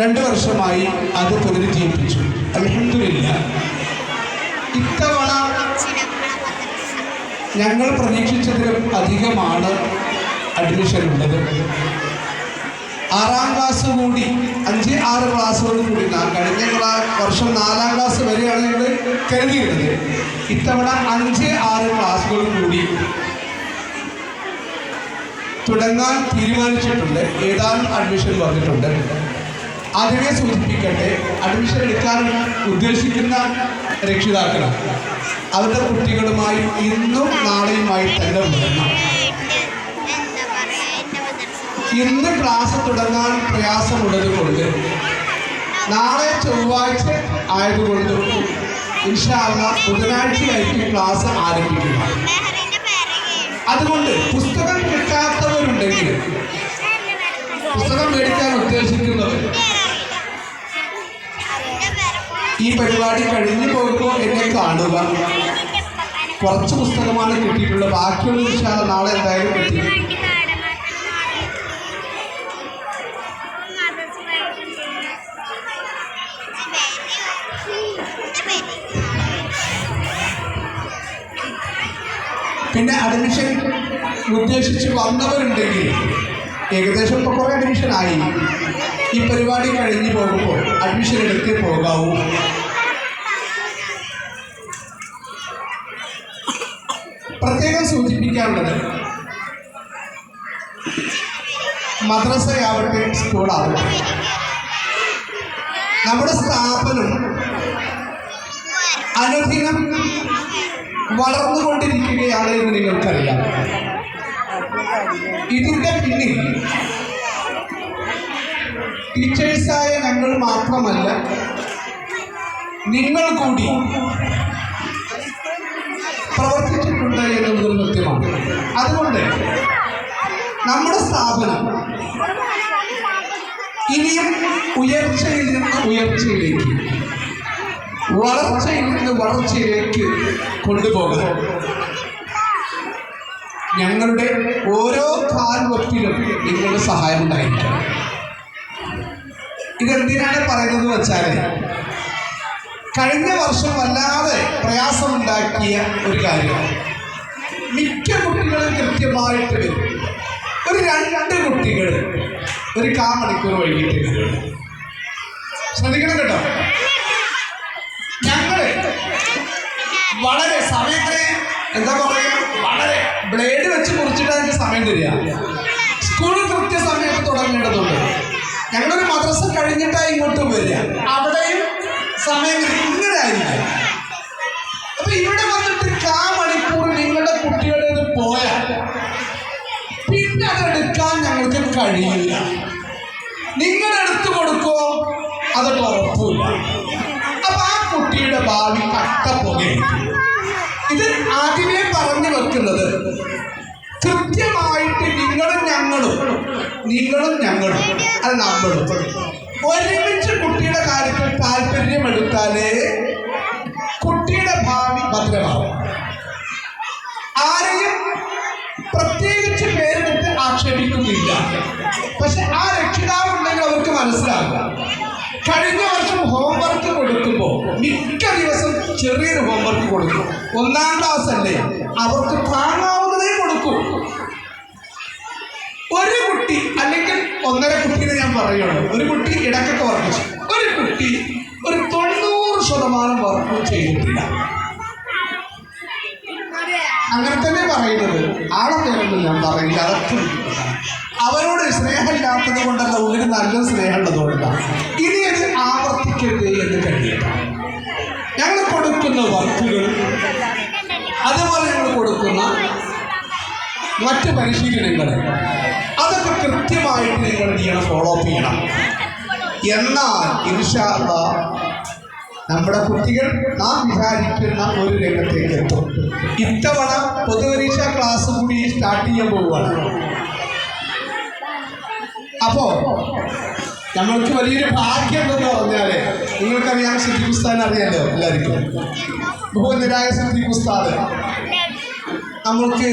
രണ്ട് വർഷമായി അത് പുനരുജ്ജീവിപ്പിച്ചു. അലഹമില്ല ഇത്തവണ ഞങ്ങൾ പ്രതീക്ഷിച്ചതിലും അധികമാണ് അഡ്മിഷൻ ഉള്ളത്. ആറാം ക്ലാസ് കൂടി അഞ്ച് ആറ് ക്ലാസ്സുകൾ കൂടി കഴിഞ്ഞ വർഷം നാലാം ക്ലാസ് വരെയാണ് ഞങ്ങൾ കരുതിയിരുന്നത്. ഇത്തവണ അഞ്ച് ആറ് ക്ലാസ്സുകൾ കൂടി തുടങ്ങാൻ തീരുമാനിച്ചിട്ടുണ്ട്. ഏതാനും അഡ്മിഷൻ വന്നിട്ടുണ്ട്. ആദ്യമേ സൂചിപ്പിക്കട്ടെ അഡ്മിഷൻ എടുക്കാൻ ഉദ്ദേശിക്കുന്ന രക്ഷിതാക്കളാണ് അവരുടെ കുട്ടികളുമായി ഇന്നും നാളെയുമായി തന്നെ വരണം. ഇന്ന് ക്ലാസ് തുടങ്ങാൻ പ്രയാസമുള്ളത് കൊണ്ട് നാളെ ചൊവ്വാഴ്ച ആയതുകൊണ്ട് ഇൻഷാല്ല ബുധനാഴ്ചയായിരിക്കും ക്ലാസ് ആരംഭിക്കുക. അതുകൊണ്ട് പുസ്തകം കിട്ടാത്തവരുണ്ടെങ്കിൽ പുസ്തകം പരിപാടി കഴിഞ്ഞു പോകുമ്പോൾ എന്നെ കാണുക. കുറച്ച് പുസ്തകമാണ് കിട്ടിയിട്ടുള്ളത്. ബാക്കിയുള്ള വിശാല നാളെ എന്തായാലും കിട്ടി. പിന്നെ അഡ്മിഷൻ ഉദ്ദേശിച്ച് വന്നവരുണ്ടെങ്കിൽ ഏകദേശം ഇപ്പോൾ കുറേ അഡ്മിഷൻ ആയി. ഈ പരിപാടി കഴിഞ്ഞ് പോകുമ്പോൾ അഡ്മിഷൻ എടുത്തേ പോകാവൂ. സൂചിപ്പിക്കാനുള്ളത് മദ്രസയാവട്ടെ സ്കൂളാവട്ടെ നമ്മുടെ സ്ഥാപനം അനുദിനം വളർന്നുകൊണ്ടിരിക്കുകയാണ് എന്ന് നിങ്ങൾക്കറിയാം. ഇതിന്റെ പിന്നിൽ ടീച്ചേഴ്സായ ഞങ്ങൾ മാത്രമല്ല നിങ്ങൾ കൂടി പ്രവർത്തിച്ചിട്ടുണ്ട് എന്നുള്ളതൊരു കൃത്യമാണ് അതുകൊണ്ട് നമ്മുടെ സ്ഥാപനം ഇനിയും ഉയർച്ചയിൽ നിന്ന് ഉയർച്ചയിലേക്ക് വളർച്ചയിൽ നിന്ന് വളർച്ചയിലേക്ക് കൊണ്ടുപോകണം. ഞങ്ങളുടെ ഓരോ കാൽവപ്പിലും നിങ്ങളുടെ സഹായം ഉണ്ടായിരിക്കണം. ഇതെന്തിനാണ് പറയുന്നത് വെച്ചാൽ കഴിഞ്ഞ വർഷം വല്ലാതെ പ്രയാസമുണ്ടാക്കിയ ഒരു കാര്യമാണ്. മിക്ക കുട്ടികളും കൃത്യമായിട്ട് വരും. ഒരു രണ്ട് കുട്ടികൾ ഒരു കാ മണിക്കൂർ വൈകിട്ട് വരും. ശ്രദ്ധിക്കണം കേട്ടോ. ഞങ്ങൾ വളരെ സമയത്തെ എന്താ പറയുക വളരെ ബ്ലേഡ് വെച്ച് മുറിച്ചിട്ടാണ് എനിക്ക് സമയം തരിക. സ്കൂൾ കൃത്യസമയത്ത് തുടങ്ങേണ്ടതുണ്ട്. ഞങ്ങളൊരു മദ്രസ കഴിഞ്ഞിട്ടാണ് ഇങ്ങോട്ട് വരിക. അവിടെയും സമയം ഇങ്ങനെ ആയിരിക്കും അപ്പൊ ഇവിടെ വന്നിട്ട് കാ മണിക്കൂർ നിങ്ങളുടെ കുട്ടികളുടെ പോയാൽ പിന്നെ അതെടുക്കാൻ ഞങ്ങൾക്ക് കഴിയില്ല. നിങ്ങൾ എടുത്തു കൊടുക്കോ അതൊട്ട് ഉറപ്പില്ല. അപ്പൊ ആ കുട്ടിയുടെ ഭാവി കട്ടപ്പുകയായിരിക്കും ഇത് ആദ്യമേ പറഞ്ഞു വെക്കുന്നത് കൃത്യമായിട്ട് നിങ്ങളും ഞങ്ങളും നിങ്ങളും ഞങ്ങളും അത് നമ്മളും. ഒരുമിച്ച് കുട്ടിയുടെ കാര്യത്തിൽ താല്പര്യമെടുത്താലേ കുട്ടിയുടെ ഭാവി ഭദ്രമാവും. ആരെയും പ്രത്യേകിച്ച് പേരെടുത്ത് ആക്ഷേപിക്കുന്നില്ല. പക്ഷെ ആ രക്ഷിതാവുണ്ടെങ്കിൽ അവർക്ക് മനസ്സിലാകും. കഴിഞ്ഞ വർഷം ഹോംവർക്ക് കൊടുക്കുമ്പോൾ മിക്ക ദിവസം ചെറിയൊരു ഹോംവർക്ക് കൊടുക്കും. ഒന്നാം ക്ലാസ് അല്ലേ? അവർക്ക് താങ്ങാവുന്നതേ കൊടുക്കൂ. ഒരു കുട്ടി അല്ലെങ്കിൽ ഒന്നര കുട്ടീനെ ഞാൻ പറയുള്ളൂ ഒരു കുട്ടി ഇടക്കൊക്കെ വർദ്ധിച്ചു. ഒരു കുട്ടി ഒരു തൊണ്ണൂറ് ശതമാനം വർക്ക് ചെയ്തിട്ടില്ല. അങ്ങനെ തന്നെ പറയുന്നത്. ആളെ പേരൊന്നും ഞാൻ പറയില്ല. അതൊക്കെ അവരോട് സ്നേഹമില്ലാത്തത് കൊണ്ടല്ല ഉള്ളിൽ നല്ല സ്നേഹമുള്ളതുകൊണ്ടാണ് ഇനി അത് ആവർത്തിക്കരുത് എന്ന് കഴിയട്ടെ ഞങ്ങൾ കൊടുക്കുന്ന വർക്കുകൾ അതുപോലെ ഞങ്ങൾ കൊടുക്കുന്ന മറ്റ് പരിശീലനങ്ങൾ അതൊക്കെ കൃത്യമായിട്ട് നിങ്ങൾ എന്ത് ചെയ്യണം ഫോളോ അപ്പ് ചെയ്യണം. എന്നാൽ ഇൻഷാ അല്ലാ നമ്മുടെ കുട്ടികൾ നാം വിചാരിക്കുന്ന ഒരു രംഗത്തേക്ക് എത്തും. ഇത്തവണ പൊതുപരീക്ഷാ ക്ലാസ് കൂടി സ്റ്റാർട്ട് ചെയ്യാൻ പോവുകയാണ്. അപ്പോ നമ്മൾക്ക് വലിയൊരു ഭാഗ്യം എന്ന് പറഞ്ഞാൽ നിങ്ങൾക്കറിയാം സിദ്ധി ഉസ്താദിനെ അറിയാലോ എല്ലാവർക്കും? ബഹുനിരായ സിദ്ധി ഉസ്താദ്. നമ്മൾക്ക്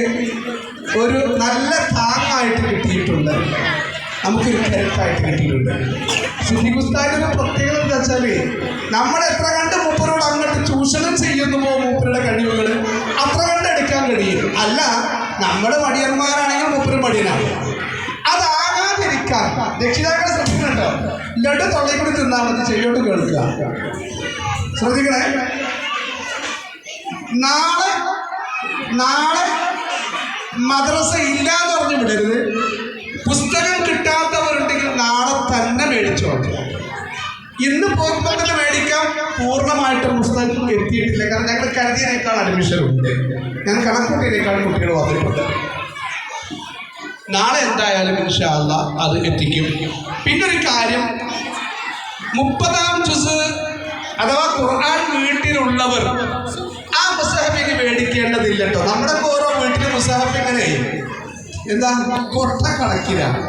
ഒരു നല്ല താങ്ങായിട്ട് കിട്ടിയിട്ടുണ്ട്. നമുക്കൊരു കരുത്തായിട്ട് കിട്ടിയിട്ടുണ്ട്. ഒരു പ്രത്യേകത എന്താ വെച്ചാൽ നമ്മൾ എത്ര കണ്ട് മൂപ്പരോട് അങ്ങോട്ട് ചൂഷണം ചെയ്യുന്നുവോ മൂപ്പരുടെ കഴിവുകൾ അത്ര കണ്ട് എടുക്കാൻ കഴിയും. അല്ല നമ്മൾ മടിയന്മാരാണെങ്കിൽ മൂപ്പര് മടിയനാണ് അതാകാതിരിക്കാൻ രക്ഷിതാക്കളെ ശ്രദ്ധിക്കുന്നുണ്ടോ ലഡു തൊള്ളയിൽ കൂടി തിന്നാൽ മതി ചെവിയോട്ട് കേൾക്കുക. ശ്രദ്ധിക്കണേ? നാളെ നാളെ മദ്രസ ഇല്ല എന്ന് പറഞ്ഞു വിടരുത് പുസ്തകം കിട്ടാത്തവരുണ്ടെങ്കിൽ നാളെ തന്നെ മേടിച്ചോ ഇന്ന് പോകുമ്പോൾ തന്നെ മേടിക്കാം. പൂർണമായിട്ടും പുസ്തകം എത്തിയിട്ടില്ല. കാരണം ഞങ്ങൾ കരുതിയതിനേക്കാൾ അഡ്മിഷൻ ഉണ്ട്. ഞാൻ കണക്കൂട്ടിയതിനേക്കാൾ കുട്ടികൾ വന്നിട്ടുണ്ട്. നാളെ എന്തായാലും ഇൻഷാല്ല അത് എത്തിക്കും. പിന്നെ ഒരു കാര്യം. മുപ്പതാം ജുസ് അഥവാ ഖുർആൻ വീട്ടിലുള്ളവർ ആ മുസാഹിബിന് മേടിക്കേണ്ടതില്ല കേട്ടോ. നമ്മുടെ വീട്ടിലെ ഇങ്ങനെ എന്താ? കൊട്ട കണക്കിലാണ്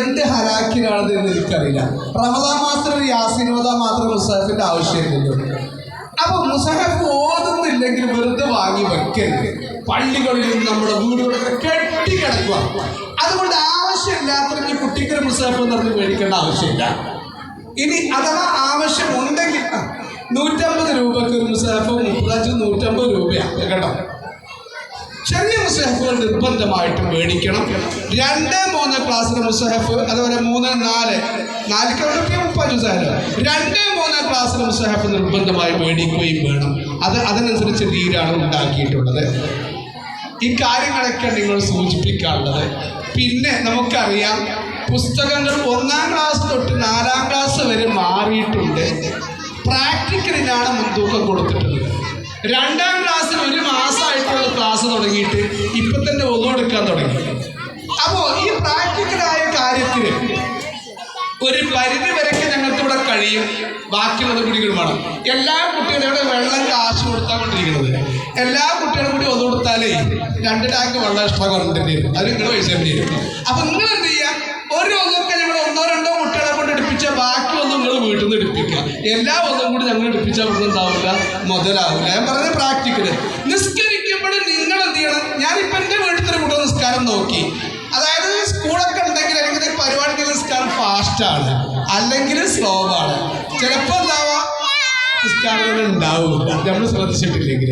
എന്ത് ഹലാക്കിലാണത് എന്ന് എനിക്കറിയില്ല. റമദാൻ മാസത്തിൽ യാസിനോദ മാത്രം മുസാഫിന്റെ ആവശ്യമില്ലല്ലോ അപ്പൊ മുസാഫ് ഓതുന്നില്ലെങ്കിൽ വെറുതെ വാങ്ങി വെക്കരുത്. പള്ളികളിലും നമ്മുടെ വീടുകളിലും കെട്ടിക്കിടക്കുക അതുകൊണ്ട് ആവശ്യമില്ലാത്ത കുട്ടിക്കൊരു മുസാഫ് എന്ന് പറഞ്ഞ് മേടിക്കേണ്ട ആവശ്യമില്ല. ഇനി അഥവാ ആവശ്യമുണ്ടെങ്കിൽ നൂറ്റമ്പത് രൂപക്ക് ഒരു മുസാഫ് മുപ്പത്തഞ്ച് നൂറ്റമ്പത് രൂപയാണ് കേട്ടോ? ചെറിയ മുസഹഫുകൾ നിർബന്ധമായിട്ടും മേടിക്കണം. രണ്ട് മൂന്ന് ക്ലാസ്സിലെ മുസഹഫ് അതുപോലെ മൂന്ന് നാല് നാല് കൗണ്ടൊക്കെ മുപ്പത് മുസഹഫ് രണ്ട് മൂന്ന് ക്ലാസ്സിലെ മുസഹഫ് നിർബന്ധമായി മേടിക്കുകയും വേണം. അത് അതിനനുസരിച്ച് തീരാണ് ഉണ്ടാക്കിയിട്ടുള്ളത്. ഈ കാര്യങ്ങളൊക്കെ നിങ്ങൾ സൂചിപ്പിക്കാനുള്ളത് പിന്നെ നമുക്കറിയാം പുസ്തകങ്ങൾ ഒന്നാം ക്ലാസ് തൊട്ട് നാലാം ക്ലാസ് വരെ മാറിയിട്ടുണ്ട്. പ്രാക്ടിക്കലിനാണ് മുൻതൂക്കം കൊടുത്തിട്ടുള്ളത്. രണ്ടാം പരിധി വരെയൊക്കെ ഞങ്ങൾക്ക് ഇവിടെ കഴിയും ബാക്കിയുള്ളത് വേണം. എല്ലാ കുട്ടികളും ഇവിടെ വെള്ളം കാശ് കൊടുത്താൽ കൊണ്ടിരിക്കുന്നത്. എല്ലാ കുട്ടികളും കൂടി ഒന്ന് കൊടുത്താലേ രണ്ട് ടാങ്ക് വെള്ളം എക്സ്ട്രാ കൊണ്ടിട്ട് വരും. അത് നിങ്ങൾ പൈസ വരും അപ്പൊ നിങ്ങൾ എന്ത് ചെയ്യുക ഒരു ഒന്നൊക്കെ ഞങ്ങൾ ഒന്നോ രണ്ടോ കുട്ടികളെ കൊണ്ട് എടുപ്പിച്ച ബാക്കി ഒന്നും നിങ്ങൾ വീട്ടിൽ നിന്ന് എടുപ്പിക്കുക. എല്ലാ ഒന്നും കൂടി ഞങ്ങൾ എടുപ്പിച്ചാൽ ഒന്നും ഉണ്ടാവില്ല മുതലാവില്ല. ഞാൻ പറഞ്ഞ പ്രാക്ടിക്കൽ. നിസ്കരിക്കുമ്പോഴും നിസ്കാരം ഫാസ്റ്റ് ആണ്. അല്ലെങ്കിൽ സ്ലോ ആണ്. ചിലപ്പോ എന്താവാ? ക്രിസ്ത്യാനികൾ ഉണ്ടാവില്ല നമ്മൾ ശ്രദ്ധിച്ചിട്ടില്ലെങ്കിൽ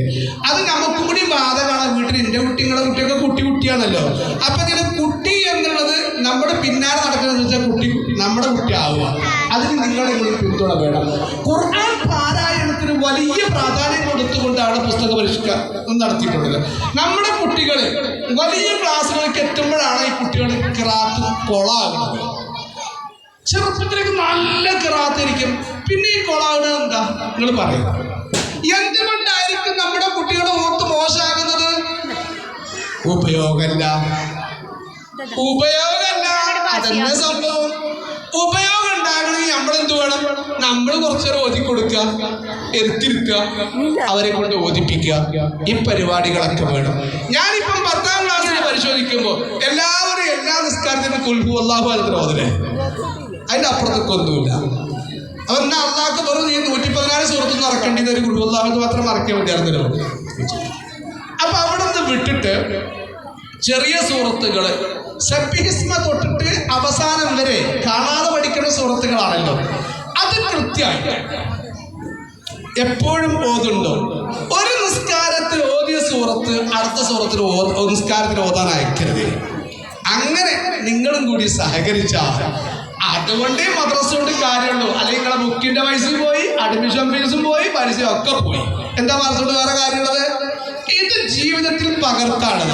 അത് നമുക്കും കൂടി ബാധകമാണ് വീട്ടിൽ എന്റെ കുട്ടികളെ കുട്ടിയൊക്കെ കുട്ടി കുട്ടിയാണല്ലോ. അപ്പൊ ഇങ്ങനെ കുട്ടി എന്നുള്ളത് നമ്മുടെ പിന്നാലെ നടക്കുന്നത് വെച്ചാൽ കുട്ടി നമ്മുടെ കുട്ടി ആവുക. അതിന് നിങ്ങളെ കൂടി പിന്തുണ വേണം ഖുർആൻ പാരായണത്തിന് വലിയ പ്രാധാന്യം കൊടുത്തുകൊണ്ടാണ് പുസ്തക പരിഷ്കരണം നടത്തിയിട്ടുള്ളത്. നമ്മുടെ കുട്ടികൾ വലിയ ക്ലാസ്സുകളിലേക്ക് എത്തുമ്പോഴാണ് ഈ കുട്ടികൾ ക്രാത്ത് കൊളാകുന്നത്. ചെറുപ്പത്തിലേക്ക് നല്ല കിറാത്തിരിക്കും പിന്നെ ഈ കൊളാണ് എന്താ? നിങ്ങൾ പറയും. എന്തുകൊണ്ടായിരിക്കും നമ്മുടെ കുട്ടികളുടെ ഓർത്ത് മോശമാകുന്നത്? ഉപയോഗമല്ല. ഉപയോഗമല്ല. അതെന്നെ സംഭവം. ഉപയോഗം ഉണ്ടാകണമെങ്കിൽ നമ്മൾ എന്ത് വേണം നമ്മൾ കുറച്ചേരം ഓതി കൊടുക്കുക എത്തിരുത്തുക അവരെ കൊണ്ട് ഓതിപ്പിക്കുക. ഈ പരിപാടികളൊക്കെ വേണം. ഞാനിപ്പം പത്താം ക്ലാസ്സിൽ പരിശോധിക്കുമ്പോൾ എല്ലാവരും എല്ലാ നിസ്കാരത്തിനും കുൽഹു അള്ളാഹു അതിന് അതിന്റെ അപ്പുറത്തൊക്കെ ഒന്നുമില്ല. അവരുടെ അള്ളാഹ്ക്ക് വെറും നീ നൂറ്റി പതിനാല് സുഹൃത്തുനിന്ന് ഇറക്കേണ്ടത് ഒരു കുടുംബ അള്ളാഹു മാത്രം ഇറക്കിയാൽ മതിയായിരുന്നല്ലോ അപ്പൊ അവിടെ നിന്ന് വിട്ടിട്ട് ചെറിയ സുഹൃത്തുക്കൾ സബ്ഹിസ്മ തൊട്ടിട്ട് അവസാനം വരെ കാണാതെ പഠിക്കുന്ന സുഹൃത്തുക്കളാണല്ലോ. അത് കൃത്യമായി എപ്പോഴും ഓതുണ്ടോ? ഒരു നിസ്കാരത്തിൽ ഓതിയ സുഹൃത്ത് അടുത്ത സുഹൃത്തിൽ നിസ്കാരത്തിൽ ഓതാൻ അയക്കരുത്. അങ്ങനെ നിങ്ങളും കൂടി സഹകരിച്ചാൽ അതുകൊണ്ടേ മദ്രസ കൊണ്ട് കാര്യമുള്ളൂ. അല്ലെങ്കിൽ നിങ്ങളെ ബുക്കിന്റെ പൈസയും പോയി അഡ്മിഷൻ ഫീസും പോയി പൈസയും ഒക്കെ പോയി. എന്താ മദ്രസ കൊണ്ട് വേറെ കാര്യമുള്ളത്? ഇത് ജീവിതത്തിൽ പകർത്താണ്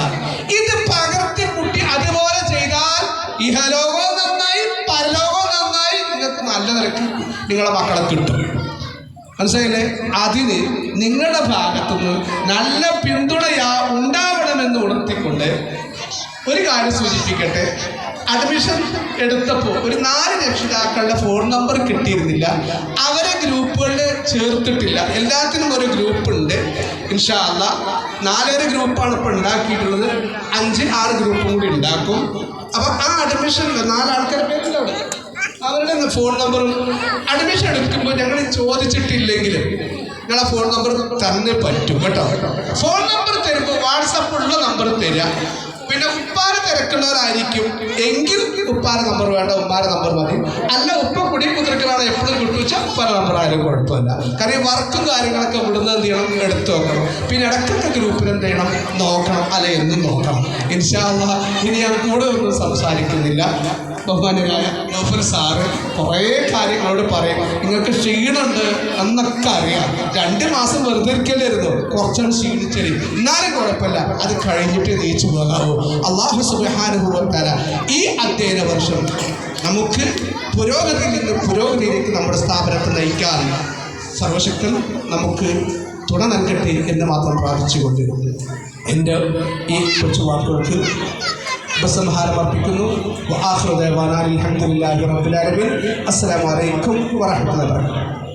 ഇത് പകർത്തി കുട്ടി അതുപോലെ ചെയ്താൽ ഇഹലോകവും നന്നായി പരലോകവും നന്നായി നിങ്ങൾക്ക് നല്ല നിരക്ക് നിങ്ങളെ മക്കളെ കിട്ടും. മനസ്സിലായില്ലേ? അതിന് നിങ്ങളുടെ ഭാഗത്തുനിന്ന് നല്ല പിന്തുണയാ ഉണ്ടാവണമെന്ന് ഉണർത്തിക്കൊണ്ട് ഒരു കാര്യം സൂചിപ്പിക്കട്ടെ? അഡ്മിഷൻ എടുത്തപ്പോൾ ഒരു നാല് രക്ഷിതാക്കളുടെ ഫോൺ നമ്പർ കിട്ടിയിരുന്നില്ല. അവരെ ഗ്രൂപ്പുകളിൽ ചേർത്തിട്ടില്ല. എല്ലാത്തിനും ഒരു ഗ്രൂപ്പ് ഉണ്ട്. ഇൻഷാല്ല നാലര ഗ്രൂപ്പാണ് ഇപ്പോൾ ഉണ്ടാക്കിയിട്ടുള്ളത്. അഞ്ച് ആറ് ഗ്രൂപ്പും കൂടി ഉണ്ടാക്കും. അപ്പം ആ അഡ്മിഷൻ നാലാൾക്കാരുടെ പേരില്ല അവരുടെ ഫോൺ നമ്പറും അഡ്മിഷൻ എടുക്കുമ്പോൾ ഞങ്ങൾ ചോദിച്ചിട്ടില്ലെങ്കിലും നിങ്ങളെ ഫോൺ നമ്പർ തന്നെ പറ്റും കേട്ടോ. ഫോൺ നമ്പർ തരുമ്പോൾ വാട്സപ്പ് ഉള്ള നമ്പർ തരിക പിന്നെ തിരക്ക് തിരക്കുള്ളവരായിരിക്കും. എങ്കിൽ ഉപ്പാര നമ്പർ വേണ്ട ഉമ്മാരെ നമ്പർ മതി. അല്ല ഉപ്പ കുടി കുതിർക്കലാണ് എപ്പോഴും കിട്ടുവെച്ച പല നമ്പർ ആയാലും കുഴപ്പമില്ല. കാര്യം വർക്കും കാര്യങ്ങളൊക്കെ ഇവിടുന്ന് എന്ത് ചെയ്യണം? എടുത്തു വെക്കണം. പിന്നെ ഇടയ്ക്കൊക്കെ ഗ്രൂപ്പിൽ എന്ത് ചെയ്യണം? നോക്കണം. അല്ലെ എന്നും നോക്കണം. ഇൻഷാല്ല ഇനി ഞാൻ കൂടുതലൊന്നും സംസാരിക്കുന്നില്ല. ബഹുമാനായ നൗഫൽ സാറ് കുറേ കാര്യങ്ങളോട് പറയും. നിങ്ങൾക്ക് ക്ഷീണമുണ്ട് എന്നൊക്കെ അറിയാം. രണ്ട് മാസം വെറുതെ ഇരിക്കലായിരുന്നു കുറച്ചാണ് ക്ഷീണിച്ചത് എന്നാലും കുഴപ്പമില്ല. അത് കഴിഞ്ഞിട്ട് നീച്ചു പോകാവൂ. അള്ളാഹു സുബാനുഭവത്തല ഈ അധ്യയന വർഷം നമുക്ക് പുരോഗതിയിൽ നിന്ന് പുരോഗതിയിലേക്ക് നമ്മുടെ സ്ഥാപനത്തെ നയിക്കാൻ സർവശക്തൻ നമുക്ക് തുണ നൽകട്ടെ എന്ന് മാത്രം പ്രാർത്ഥിച്ചുകൊണ്ട് എന്റെ ഈ കൊച്ചു വാക്കുകൾക്ക് ഉപസംഹാരം അർപ്പിക്കുന്നു അസ്സലാമു അലൈക്കും വറഹ്മത്തുള്ളാഹി വബറകാതുഹു